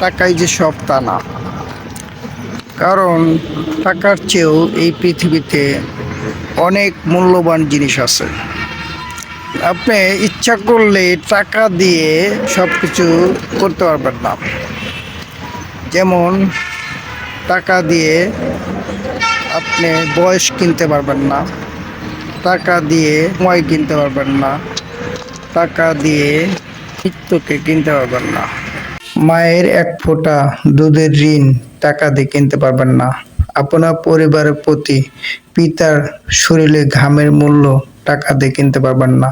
টাকাই যে সব তা না। কারণ টাকার চেয়েও এই পৃথিবীতে অনেক মূল্যবান জিনিস আছে। আপনি ইচ্ছা করলে টাকা দিয়ে সব কিছু করতে পারবেন না। যেমন টাকা দিয়ে আপনি বয়স কিনতে পারবেন না, টাকা দিয়ে সময় কিনতে পারবেন না, টাকা দিয়ে মৃত্যুকে কিনতে পারবেন না। মায়ের এক ফোঁটা দুধের ঋণ টাকা দিয়ে কিনতে পারবেন না। আপনার পরিবারের প্রতি পিতার শরীরে ঘামের মূল্য টাকা দিয়ে কিনতে পারবেন না।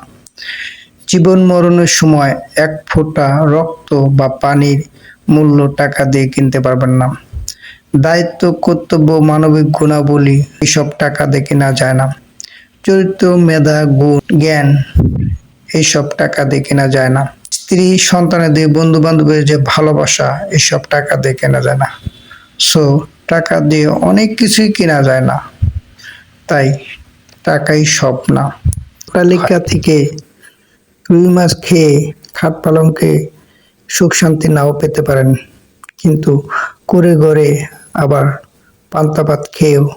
জীবন মরণের সময় এক ফোঁটা রক্ত বা পানির মূল্য টাকা দিয়ে কিনতে পারবেন না। দায়িত্ব, কর্তব্য, মানবিক গুণাবলী এসব টাকা দিয়ে কেনা যায় না। চরিত্র, মেধা, গুণ, জ্ঞান এইসব টাকা দিয়ে কেনা যায় না। স্ত্রী সন্তানেদের বন্ধু বান্ধবের যে ভালোবাসা এসব টাকা দিয়ে কেনা যায় না। সো টাকা দিয়ে অনেক কিছুই কেনা যায় না। তাই টাকাই সব না। তালিকা থেকে রুই মাছ খেয়ে খাট পালংকে সুখ শান্তি নাও পেতে পারেন। কিন্তু করে গড়ে আবার পান্তা ভাত খেয়েও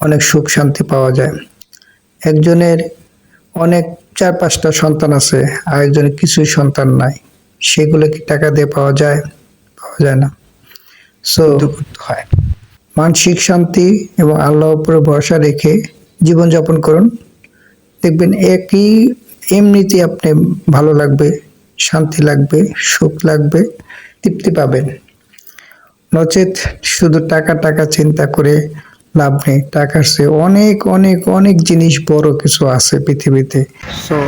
অনেক সুখ শান্তি পাওয়া যায়। একজনের অনেক চার পাঁচটা সন্তান আছে আর একজনের কিছুই সন্তান নাই। সেগুলো কি টাকা দিয়ে পাওয়া যায়? পাওয়া যায় না। সো করতে হয়। মানসিক শান্তি এবং আল্লাহর উপরে ভরসা রেখে জীবনযাপন করুন। দেখবেন একই এমনিতে আপনি ভালো লাগবে শান্তি লাগবে সুখ লাগবে তৃপ্তি পাবেন। নচেত শুধু টাকা টাকা চিন্তা করে লাভ নেই। টাকার চেয়ে অনেক অনেক অনেক জিনিস বড় কিছু আছে পৃথিবীতে। সো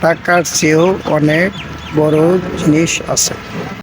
টাকার চেয়েও অনেক বড় জিনিস আছে।